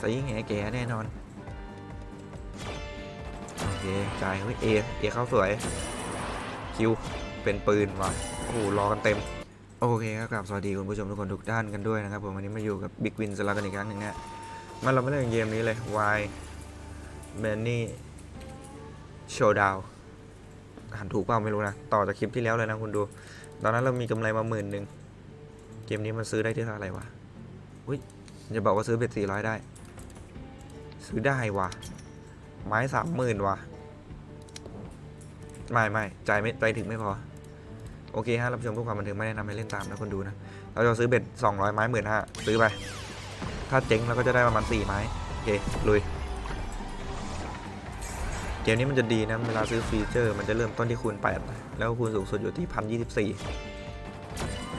สี่แง่แก่แน่นอน โอเคจ่ายเฮ้ยเอเอเข้าสวย คิว เป็นปืนว่ะโอ้โหรอกันเต็ม โอเคครับกลับสวัสดีคุณผู้ชมทุกคนทุกท่านกันด้วยนะครับผมวันนี้มาอยู่กับบิ๊กวินสลักกันอีกครั้งหนึ่งนะมันเราไม่เล่นเกมนี้เลย Y b a n n y Showdown อ่านถูกเปล่าไม่รู้นะ ต่อจากคลิปที่แล้วเลยนะคุณดู ตอนนั้นเรามีกำไรมาหมื่นหนึ่งเกมนี้มันซื้อได้ที่เท่าไหร่วะอุ้ยจะบอกว่าซื้อเบ็ดสี่ร้อยได้ ซื้อได้วะไม้สามหมื่นวะไม่ไม่ใจไม่ไปถึงไม่พอ โอเคฮะรับชมเพื่อความบันเทิงไม่แนะนำให้เล่นตามนะคนดูนะ เราจะซื้อเบ็ดสองร้อยไม้หมื่นห้าซื้อไป ถ้าเจ๊งเราก็จะได้ประมาณสี่ไม้ โอเคลุยเกมนี้มันจะดีนะ เวลาซื้อฟีเจอร์มันจะเริ่มต้นที่คูณ 8 แล้วคูณสูงสุดอยู่ที่พันยี่สิบสี่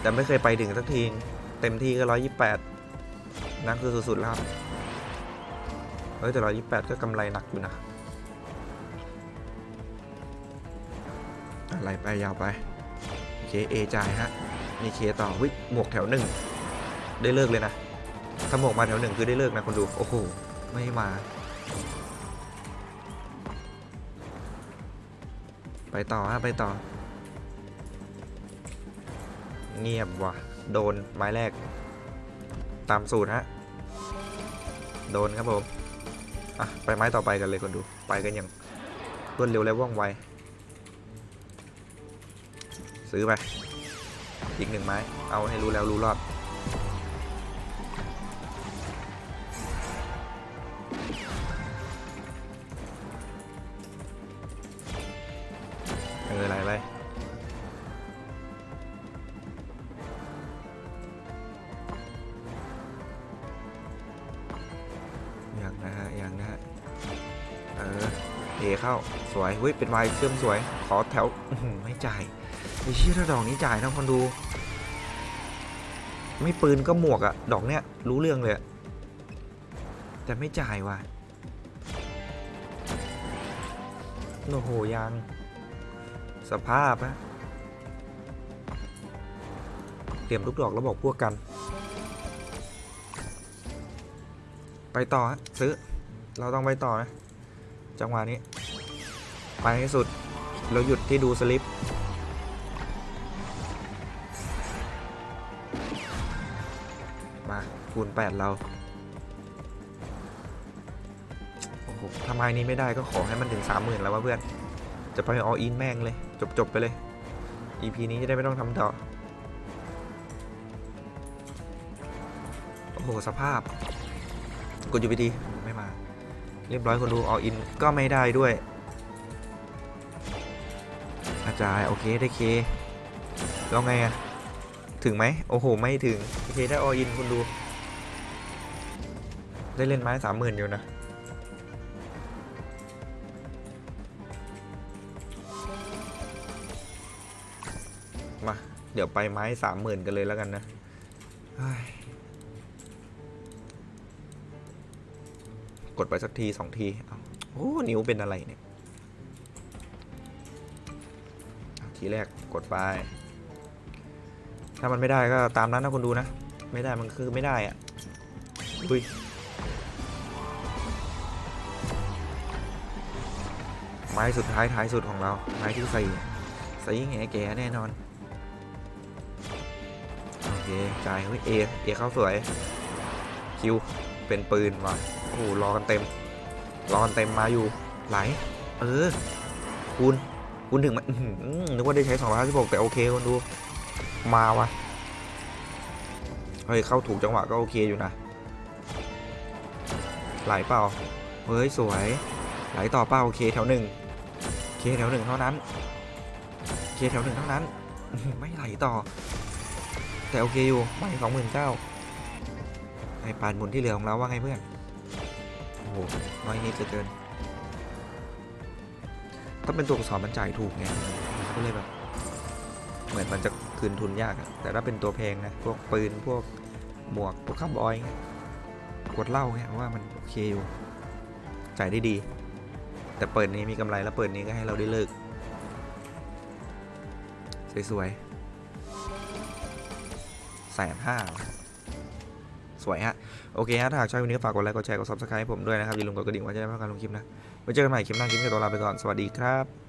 แต่ไม่เคยไปถึงสักที เต็มที่ก็ร้อยยี่แปดนั่นคือสุดๆแล้วครับ เฮ้ยแต่ร้อยยี่แปดก็กำไรหนักอยู่นะ อะไรไปยาวไปเคเอจ่ายฮะมีเคต่อวิหมวกแถวหนึ่งได้เลิกเลยนะ ถ้าหมวกมาแถวหนึ่งคือได้เลิกนะคนดู โอ้โห ไม่มา ไปต่อฮะไปต่อ เงียบว่ะ โดนไม้แรก ตามสูตรฮะ โดนครับผม อะไปไม้ต่อไปกันเลยคนดูไปกันอย่างรวดเร็วและว่องไว ซื้อไป อีกหนึ่งไม้ เอาให้รู้แล้วรู้รอด เออเอเข้าสวยเฮ้ยเป็นวายเชื่อมสวย ขอแถวไม่จ่ายไอ้เชี่ยถ้าดอกนี้จ่ายนะคนดู ไม่ปืนก็หมวกอะดอกเนี้ยรู้เรื่องเลยอะแต่ไม่จ่ายว่ะโอ้โหยังสภาพนะเตรียมทุกดอกแล้วบอกพวกกัน ไปต่อฮะซื้อ เราต้องไปต่อนะ จังหวะนี้ ไปให้สุดแล้วหยุดที่ดูสลิป มาคูณ8เราโอ้โหทำไมนี้ไม่ได้ก็ขอให้มันถึง 30,000 แล้ววะเพื่อน จะไปออินแม่งเลย จบ ๆ ไปเลย EP นี้จะได้ไม่ต้องทำต่อ โอ้โห สภาพ กดอยู่ไปดี เรียบร้อยคนดูออินก็ไม่ได้ด้วยอาจารย์โอเคได้เคแล้วไงอะถึงไหมโอ้โห ไม่ถึง โอเคได้ออินคุณดู ได้เล่นไม้สามหมื่นอยู่นะ มา เดี๋ยวไปไม้สามหมื่นกันเลยแล้วกันนะ กดไปสักทีสองทีเอาโอ้นิ้วเป็นอะไรเนี่ยทีแรกกดไป ถ้ามันไม่ได้ก็ตามนั้นนะคนดูนะ ไม่ได้มันคือไม่ได้อะดุยไม้สุดท้ายท้ายสุดของเรา ไม้ที่สี่สี่แง่แก่แน่นอน โอเคจ่ายเฮ้ยเอเอเข้าสวย คิว เป็นปืนว่ะโอ้โหรอกันเต็ม รอกันเต็มมาอยู่ ไหล เออ คูณ คูณถึงมันอื้อหือนึกว่าได้ใช้256แต่โอเคคนดู มาว่ะ เฮ้ย เข้าถูกจังหวะก็โอเคอยู่นะ ไหลเปล่า เฮ้ย สวย ไหลต่อเปล่าโอเคแถวหนึ่งเคแถวหนึ่งเท่านั้นเคแถวหนึ่งเท่านั้น ไม่ไหลต่อ แต่โอเคอยู่ไม่สองหมื่นเก้า ไอปานหมุนที่เหลือของเราว่าไงเพื่อนโห น้อยนิดเหลือเกิน ถ้าเป็นตัวอักษรมันจ่ายถูกไงก็เลยแบบ เหมือนมันจะคืนทุนยากอะแต่ถ้าเป็นตัวแพงนะ พวกปืน พวกหมวก พวกคาร์บอยเงี้ยขวดเหล้าเงี้ยว่ามันโอเคอยู่ จ่ายได้ดี แต่เปิดนี้มีกำไรแล้วเปิดนี้ก็ให้เราได้เลิก สวยๆแสนห้า วยฮะ โอเคฮะ ถ้าหากชอบวันนี้ก็ฝากกดไลค์ กดแชร์ กด subscribe ให้ผมด้วยนะครับ อย่าลืมกดกระดิ่งไว้จะได้ไม่พลาดการลงคลิปนะ ไว้เจอกันใหม่คลิปหน้าคลิปนี้ขอตัวลาไปก่อน สวัสดีครับ